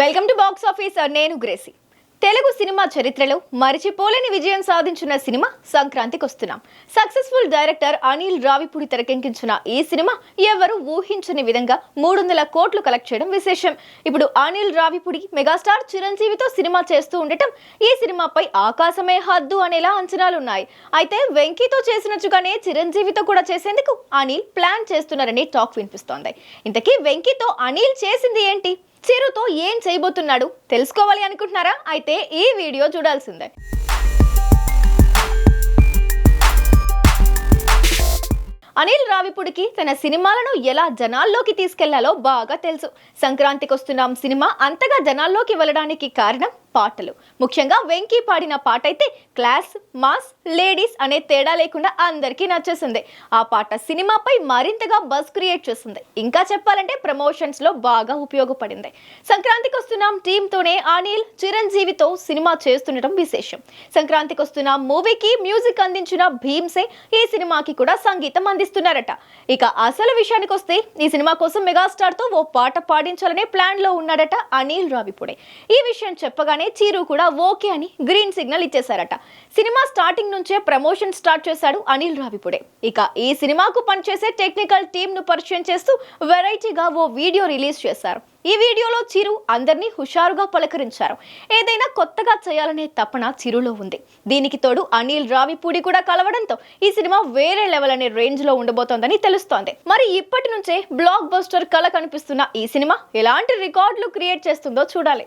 Welcome to box office నేను Gracy. Telugu cinema చరిత్రలో మరిచిపోలేని విజయం సాధించిన సినిమా సంక్రాంతికి వస్తున్నాం. సక్సెస్ఫుల్ డైరెక్టర్ అనిల్ రావిపూడి తెరకెక్కించిన ఈ సినిమా ఎవరు ఊహించని విధంగా మూడు వందల కోట్లు కలెక్ట్ చేయడం విశేషం. ఇప్పుడు అనిల్ రావిపూడి మెగాస్టార్ చిరంజీవితో సినిమా చేస్తూ ఉండటం ఈ సినిమాపై ఆకాశమే హద్దు అనేలా అంచనాలున్నాయి అయితే వెంకీతో చేసినట్టుగానే చిరంజీవితో కూడా చేసేందుకు అనిల్ ప్లాన్ చేస్తున్నారని టాక్ వినిపిస్తోంది. ఇంతకీ వెంకీతో అనిల్ చేసింది ఏంటి? చిరుతో ఏం చేయబోతున్నాడు తెలుసుకోవాలి అనుకుంటున్నారా? అయితే ఈ వీడియో చూడాల్సిందే. అనిల్ రావిపుడికి తన సినిమాలను ఎలా జనాల్లోకి తీసుకెళ్ళాలో బాగా తెలుసు. సంక్రాంతికి వస్తున్నాం సినిమా అంతగా జనాల్లోకి వెళ్ళడానికి కారణం పాటలు. ముఖ్యంగా వెంకీ పాడిన పాట అయితే క్లాస్ మాస్ లేడీస్ అనే తేడా లేకుండా అందరికీ నచ్చేసింది. ఆ పాట సినిమాపై మరింతగా బజ్ క్రియేట్ చేసింది ఇంకా చెప్పాలంటే ప్రమోషన్స్లో బాగా ఉపయోగపడింది. సంక్రాంతికి వస్తున్నాం టీంతోనే అనిల్ చిరంజీవితో సినిమా చేస్తుండటం విశేషం. సంక్రాంతికి వస్తున్నాం మూవీకి మ్యూజిక్ అందించిన భీమ్సే ఈ సినిమాకి కూడా సంగీతం అందిస్తున్నారట. ఇక అసలు విషయానికి వస్తే ఈ సినిమా కోసం మెగాస్టార్తో ఓ పాట పాడించాలనే ప్లాన్లో ఉన్నాడట అనిల్ రావిపూడే. ఈ విషయం చెప్పగానే చీరు కూడా ఓకే అని గ్రీన్ సిగ్నల్ ఇచ్చేశారట. సినిమా స్టార్టింగ్ నుంచే ప్రమోషన్ స్టార్ట్ చేశాడు అనిల్ రావిపుడే. ఇక ఈ సినిమాకు పనిచేసే టెక్నికల్ టీంను పరిచయం చేస్తూ వెరైటీగా ఓ వీడియో రిలీజ్ చేశారు. ఈ వీడియోలో చిరు అందరినీ హుషారుగా పలకరించారు. ఏదైనా కొత్తగా చేయాలనే తపన చిరులో ఉంది. దీనికి తోడు అనిల్ రావిపూడి కూడా కలవడంతో ఈ సినిమా వేరే లెవెల్ అనే రేంజ్లో ఉండబోతోందని తెలుస్తోంది. మరి ఇప్పటి నుంచే బ్లాక్ బస్టర్ కళ కనిపిస్తున్న ఈ సినిమా ఎలాంటి రికార్డులు క్రియేట్ చేస్తుందో చూడాలి.